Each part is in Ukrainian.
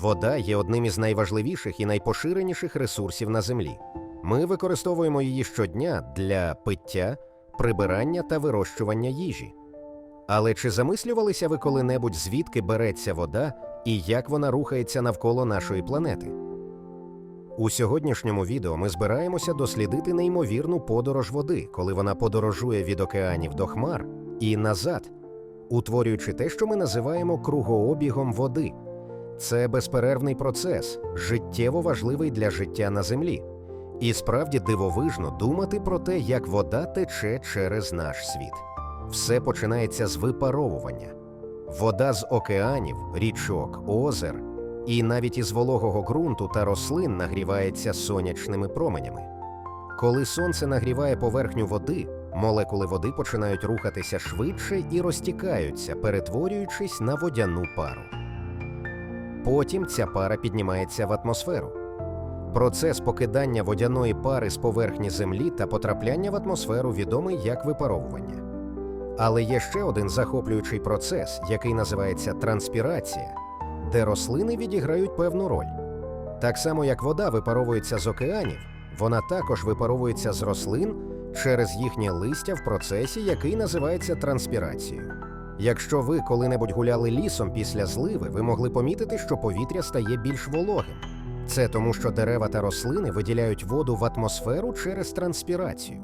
Вода є одним із найважливіших і найпоширеніших ресурсів на землі. Ми використовуємо її щодня для пиття, прибирання та вирощування їжі. Але чи замислювалися ви коли-небудь, звідки береться вода і як вона рухається навколо нашої планети? У сьогоднішньому відео ми збираємося дослідити неймовірну подорож води, коли вона подорожує від океанів до хмар і назад, утворюючи те, що ми називаємо кругообігом води. Це безперервний процес, життєво важливий для життя на землі. І справді дивовижно думати про те, як вода тече через наш світ. Все починається з випаровування. Вода з океанів, річок, озер і навіть із вологого ґрунту та рослин нагрівається сонячними променями. Коли сонце нагріває поверхню води, молекули води починають рухатися швидше і розтікаються, перетворюючись на водяну пару. Потім ця пара піднімається в атмосферу. Процес покидання водяної пари з поверхні Землі та потрапляння в атмосферу відомий як випаровування. Але є ще один захоплюючий процес, який називається транспірація, де рослини відіграють певну роль. Так само як вода випаровується з океанів, вона також випаровується з рослин через їхнє листя в процесі, який називається транспірацією. Якщо ви коли-небудь гуляли лісом після зливи, ви могли помітити, що повітря стає більш вологим. Це тому, що дерева та рослини виділяють воду в атмосферу через транспірацію.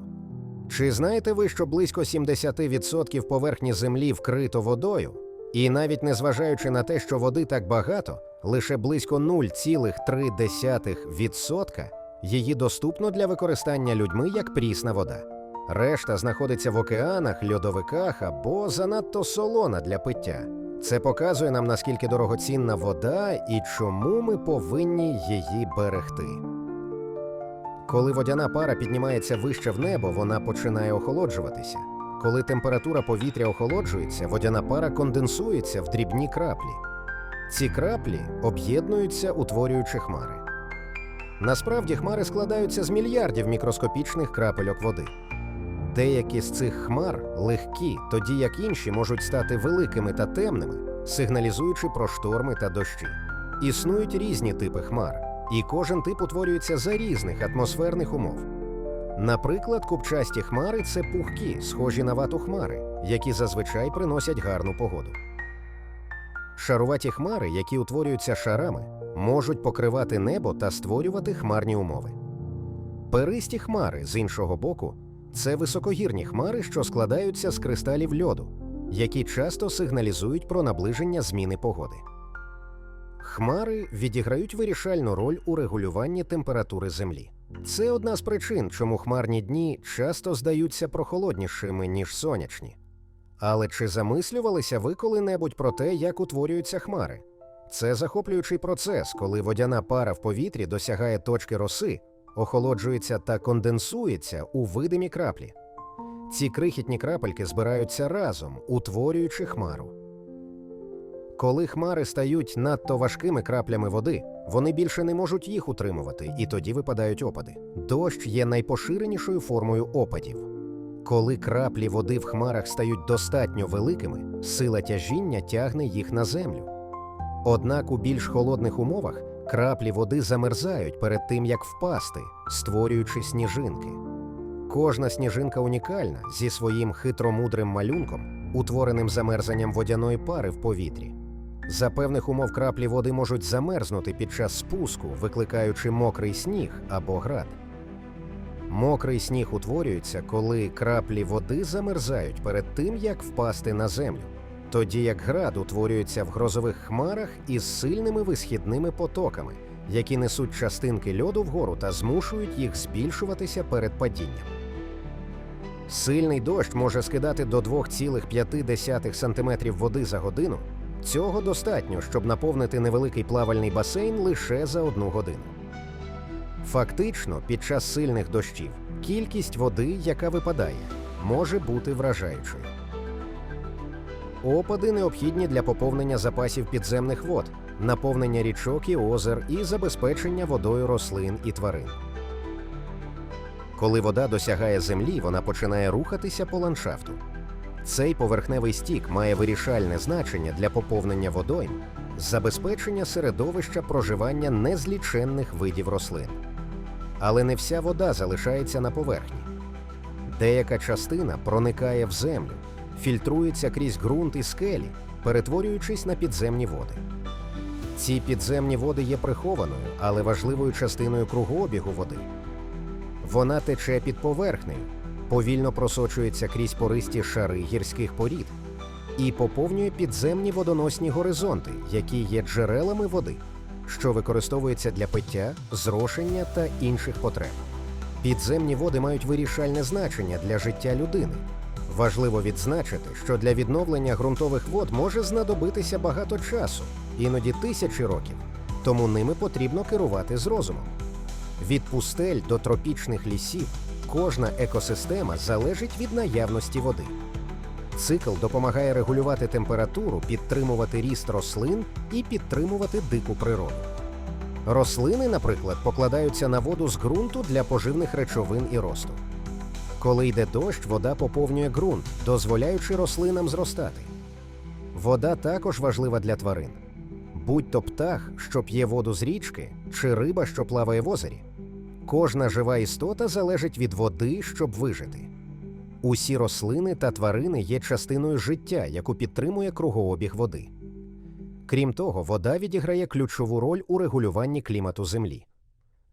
Чи знаєте ви, що близько 70% поверхні землі вкрито водою? І навіть незважаючи на те, що води так багато, лише близько 0,3% її доступно для використання людьми як прісна вода. Решта знаходиться в океанах, льодовиках або занадто солона для пиття. Це показує нам, наскільки дорогоцінна вода і чому ми повинні її берегти. Коли водяна пара піднімається вище в небо, вона починає охолоджуватися. Коли температура повітря охолоджується, водяна пара конденсується в дрібні краплі. Ці краплі об'єднуються, утворюючи хмари. Насправді хмари складаються з мільярдів мікроскопічних крапельок води. Деякі з цих хмар легкі, тоді як інші можуть стати великими та темними, сигналізуючи про шторми та дощі. Існують різні типи хмар, і кожен тип утворюється за різних атмосферних умов. Наприклад, купчасті хмари це пухкі, схожі на вату хмари, які зазвичай приносять гарну погоду. Шаруваті хмари, які утворюються шарами, можуть покривати небо та створювати хмарні умови. Перисті хмари, з іншого боку, це високогірні хмари, що складаються з кристалів льоду, які часто сигналізують про наближення зміни погоди. Хмари відіграють вирішальну роль у регулюванні температури Землі. Це одна з причин, чому хмарні дні часто здаються прохолоднішими, ніж сонячні. Але чи замислювалися ви коли-небудь про те, як утворюються хмари? Це захоплюючий процес, коли водяна пара в повітрі досягає точки роси, охолоджується та конденсується у видимі краплі. Ці крихітні крапельки збираються разом, утворюючи хмару. Коли хмари стають надто важкими краплями води, вони більше не можуть їх утримувати, і тоді випадають опади. Дощ є найпоширенішою формою опадів. Коли краплі води в хмарах стають достатньо великими, сила тяжіння тягне їх на землю. Однак у більш холодних умовах краплі води замерзають перед тим, як впасти, створюючи сніжинки. Кожна сніжинка унікальна зі своїм хитромудрим малюнком, утвореним замерзанням водяної пари в повітрі. За певних умов краплі води можуть замерзнути під час спуску, викликаючи мокрий сніг або град. Мокрий сніг утворюється, коли краплі води замерзають перед тим, як впасти на землю, тоді як град утворюється в грозових хмарах із сильними висхідними потоками, які несуть частинки льоду вгору та змушують їх збільшуватися перед падінням. Сильний дощ може скидати до 2,5 см води за годину. Цього достатньо, щоб наповнити невеликий плавальний басейн лише за одну годину. Фактично, під час сильних дощів кількість води, яка випадає, може бути вражаючою. Опади необхідні для поповнення запасів підземних вод, наповнення річок і озер і забезпечення водою рослин і тварин. Коли вода досягає землі, вона починає рухатися по ландшафту. Цей поверхневий стік має вирішальне значення для поповнення водойм, забезпечення середовища проживання незліченних видів рослин. Але не вся вода залишається на поверхні. Деяка частина проникає в землю, фільтрується крізь ґрунт і скелі, перетворюючись на підземні води. Ці підземні води є прихованою, але важливою частиною кругообігу води. Вона тече під поверхнею, повільно просочується крізь пористі шари гірських порід і поповнює підземні водоносні горизонти, які є джерелами води, що використовуються для пиття, зрошення та інших потреб. Підземні води мають вирішальне значення для життя людини. Важливо відзначити, що для відновлення ґрунтових вод може знадобитися багато часу, іноді тисячі років, тому ними потрібно керувати з розумом. Від пустель до тропічних лісів кожна екосистема залежить від наявності води. Цикл допомагає регулювати температуру, підтримувати ріст рослин і підтримувати дику природу. Рослини, наприклад, покладаються на воду з ґрунту для поживних речовин і росту. Коли йде дощ, вода поповнює ґрунт, дозволяючи рослинам зростати. Вода також важлива для тварин. Будь то птах, що п'є воду з річки, чи риба, що плаває в озері. Кожна жива істота залежить від води, щоб вижити. Усі рослини та тварини є частиною життя, яку підтримує кругообіг води. Крім того, вода відіграє ключову роль у регулюванні клімату Землі.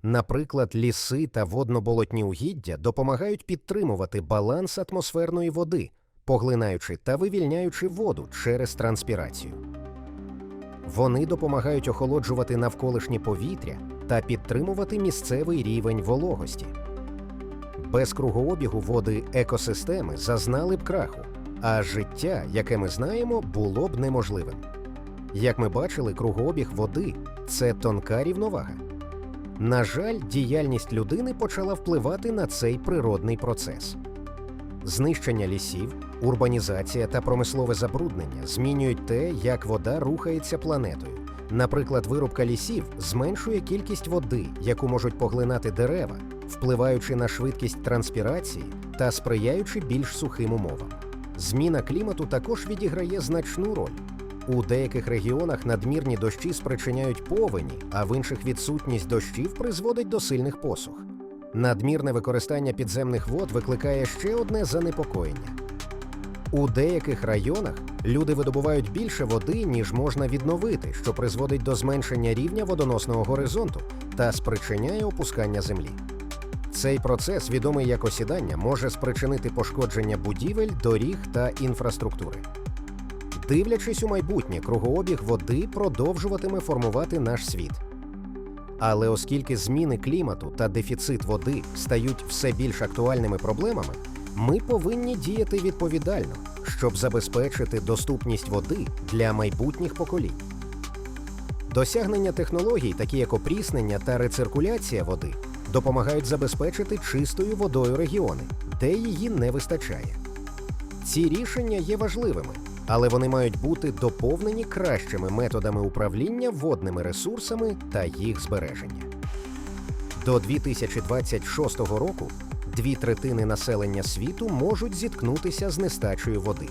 Наприклад, ліси та водно-болотні угіддя допомагають підтримувати баланс атмосферної води, поглинаючи та вивільняючи воду через транспірацію. Вони допомагають охолоджувати навколишнє повітря та підтримувати місцевий рівень вологості. Без кругообігу води екосистеми зазнали б краху, а життя, яке ми знаємо, було б неможливим. Як ми бачили, кругообіг води це тонка рівновага. На жаль, діяльність людини почала впливати на цей природний процес. Знищення лісів, урбанізація та промислове забруднення змінюють те, як вода рухається планетою. Наприклад, вирубка лісів зменшує кількість води, яку можуть поглинати дерева, впливаючи на швидкість транспірації та сприяючи більш сухим умовам. Зміна клімату також відіграє значну роль. У деяких регіонах надмірні дощі спричиняють повені, а в інших відсутність дощів призводить до сильних посух. Надмірне використання підземних вод викликає ще одне занепокоєння. У деяких районах люди видобувають більше води, ніж можна відновити, що призводить до зменшення рівня водоносного горизонту та спричиняє опускання землі. Цей процес, відомий як осідання, може спричинити пошкодження будівель, доріг та інфраструктури. Дивлячись у майбутнє, кругообіг води продовжуватиме формувати наш світ. Але оскільки зміни клімату та дефіцит води стають все більш актуальними проблемами, ми повинні діяти відповідально, щоб забезпечити доступність води для майбутніх поколінь. Досягнення технологій, такі як опріснення та рециркуляція води, допомагають забезпечити чистою водою регіони, де її не вистачає. Ці рішення є важливими, але вони мають бути доповнені кращими методами управління водними ресурсами та їх збереження. До 2026 року дві третини населення світу можуть зіткнутися з нестачею води.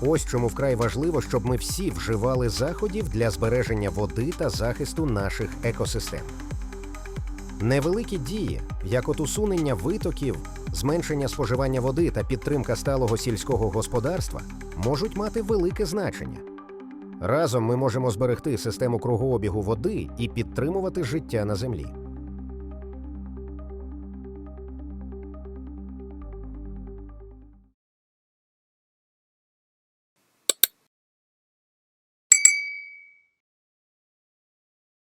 Ось чому вкрай важливо, щоб ми всі вживали заходів для збереження води та захисту наших екосистем. Невеликі дії, як от усунення витоків, зменшення споживання води та підтримка сталого сільського господарства, можуть мати велике значення. Разом ми можемо зберегти систему кругообігу води і підтримувати життя на землі.